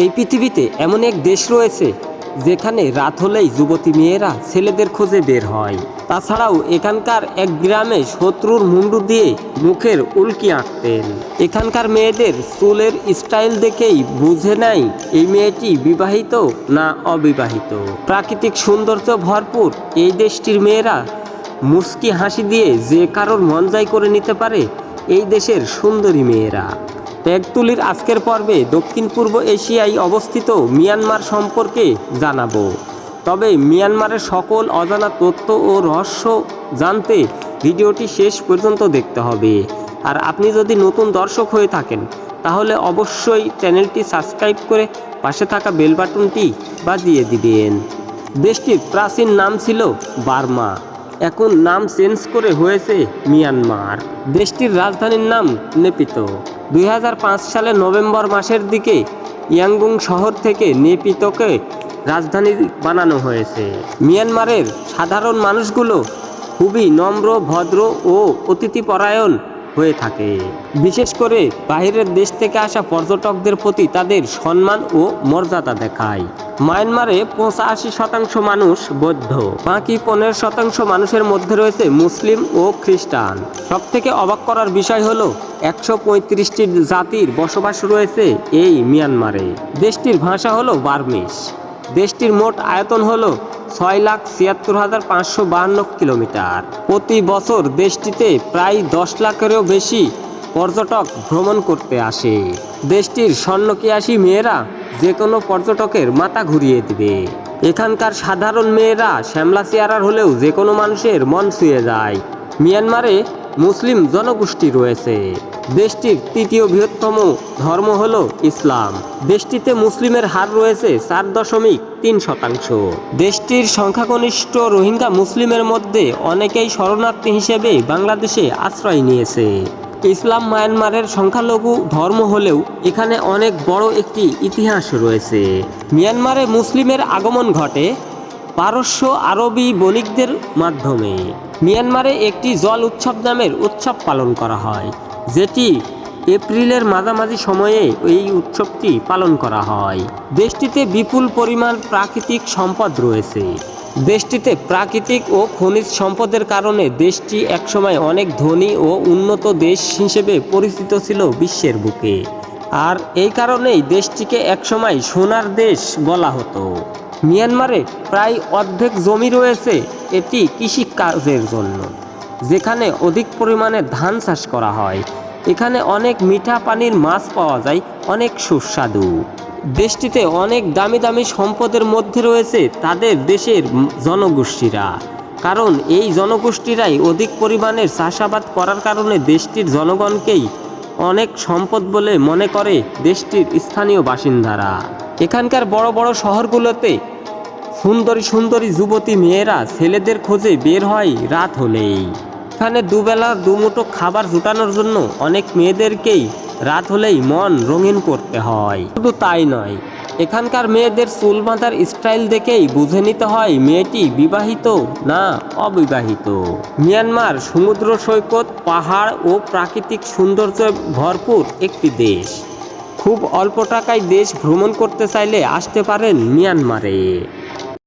এই পৃথিবীতে এমন এক দেশ রয়েছে যেখানে রাত হলেই যুবতী মেয়েরা ছেলেদের খোঁজে বের হয়। তাছাড়াও এখানকার এক গ্রামে শত্রুর মুন্ডু দিয়ে মুখের উল্কি আঁকতেন। এখানকার মেয়েদের চুলের স্টাইল দেখেই বুঝে নেয় এই মেয়েটি বিবাহিত না অবিবাহিত। প্রাকৃতিক সৌন্দর্য ভরপুর এই দেশটির মেয়েরা মুস্কি হাসি দিয়ে যে কারোর মন জয় করে নিতে পারে, এই দেশের সুন্দরী মেয়েরা। ট্যাগতুলির আজকের পর্বে দক্ষিণ পূর্ব এশিয়ায় অবস্থিত মিয়ানমার সম্পর্কে জানাব। তবে মিয়ানমারের সকল অজানা তথ্য ও রহস্য জানতে ভিডিওটি শেষ পর্যন্ত দেখতে হবে। আর আপনি যদি নতুন দর্শক হয়ে থাকেন, তাহলে অবশ্যই চ্যানেলটি সাবস্ক্রাইব করে পাশে থাকা বেল বাটনটি বাজিয়ে দিবেন। দেশটির প্রাচীন নাম ছিল বার্মা। এখন নাম চেঞ্জ করে হয়েছে মিয়ানমার। দেশটির রাজধানীর নাম নেপিত। দুই হাজার পাঁচ সালে নভেম্বর মাসের দিকে ইয়াঙ্গুং শহর থেকে নেপিতকে রাজধানী বানানো হয়েছে। মিয়ানমারের সাধারণ মানুষগুলো খুবই নম্র, ভদ্র ও অতিথিপরায়ণ হয়ে থাকে। বিশেষ করে বাইরের দেশ থেকে আসা পর্যটকদের প্রতি তাদের সম্মান ও মর্যাদা দেখায়। মায়ানমারে পঁচাশি শতাংশ মানুষ বৌদ্ধ, বাকি পনেরো শতাংশ মানুষের মধ্যে রয়েছে মুসলিম ও খ্রিস্টান। সব থেকে অবাক করার বিষয় হলো, একশো পঁয়ত্রিশটি জাতির বসবাস রয়েছে এই মিয়ানমারে। দেশটির ভাষা হলো বার্মিশ। দেশটির মোট আয়তন হলো ছয় লাখ ছিয়াত্তর হাজার পাঁচশো বাহান্ন কিলোমিটার। প্রতি বছর দেশটিতে প্রায় দশ লাখেরও বেশি পর্যটক ভ্রমণ করতে আসে। দেশটির স্বর্ণকিয়াসী মেয়েরা যে কোনো পর্যটকের মাথা ঘুরিয়ে দিবে। এখানকার সাধারণ মেয়েরা শ্যামলা চেয়ারার হলেও যে কোনো মানুষের মন ছুঁয়ে যায়। মিয়ানমারে মুসলিম জনগোষ্ঠী রয়েছে। দেশটির তৃতীয় বৃহত্তম ধর্ম হল ইসলাম। দেশটিতে মুসলিমের হার রয়েছে চার দশমিক তিন শতাংশ। দেশটির সংখ্যাগরিষ্ঠ রোহিঙ্গা মুসলিমের মধ্যে অনেকেই শরণার্থী হিসেবে বাংলাদেশে আশ্রয় নিয়েছে। ইসলাম মায়ানমারের সংখ্যালঘু ধর্ম হলেও এখানে অনেক বড় একটি ইতিহাস রয়েছে। মিয়ানমারে মুসলিমের আগমন ঘটে পারস্য আরবি বণিকদের মাধ্যমে। মিয়ানমারে একটি জল উৎসব নামের উৎসব পালন করা হয়, যেটি এপ্রিলের মাঝামাঝি সময়ে এই উৎসবটি পালন করা হয়। দেশটিতে বিপুল পরিমাণ প্রাকৃতিক সম্পদ রয়েছে। দেশটিতে প্রাকৃতিক ও খনিজ সম্পদের কারণে দেশটি একসময় অনেক ধনী ও উন্নত দেশ হিসেবে পরিচিত ছিল বিশ্বের বুকে। আর এই কারণেই দেশটিকে একসময় সোনার দেশ বলা হতো। মিয়ানমারে প্রায় অর্ধেক জমি রয়েছে এটি কৃষি কাজের জন্য, যেখানে অধিক পরিমাণে ধান চাষ করা হয়। এখানে অনেক মিঠা পানির মাছ পাওয়া যায়, অনেক সুস্বাদু। দেশটিতে অনেক দামি দামি সম্পদের মধ্যে রয়েছে তাদের দেশের জনগোষ্ঠীরা, কারণ এই জনগোষ্ঠীরাই অধিক পরিমাণের চাষাবাদ করার কারণে দেশটির জনগণকেই অনেক সম্পদ বলে মনে করে দেশটির স্থানীয় বাসিন্দারা। এখানকার বড় বড় শহরগুলোতে সুন্দরী সুন্দরী যুবতী মেয়েরা ছেলেদের খোঁজে বের হয় রাত হলেই। এখানে দুবেলা দুমুঠো খাবার জোটানোর জন্য অনেক মেয়েদেরকেই রাত হলেই মন রঙিন করতে হয়। শুধু তাই নয়, এখানকার মেয়েদের চুল বাঁধার স্টাইল দেখেই বুঝে নিতে হয় মেয়েটি বিবাহিত না অবিবাহিত। মিয়ানমার সমুদ্র সৈকত, পাহাড় ও প্রাকৃতিক সৌন্দর্যে ভরপুর একটি দেশ। খুব অল্প টাকায় দেশ ভ্রমণ করতে চাইলে আসতে পারেন মিয়ানমারে।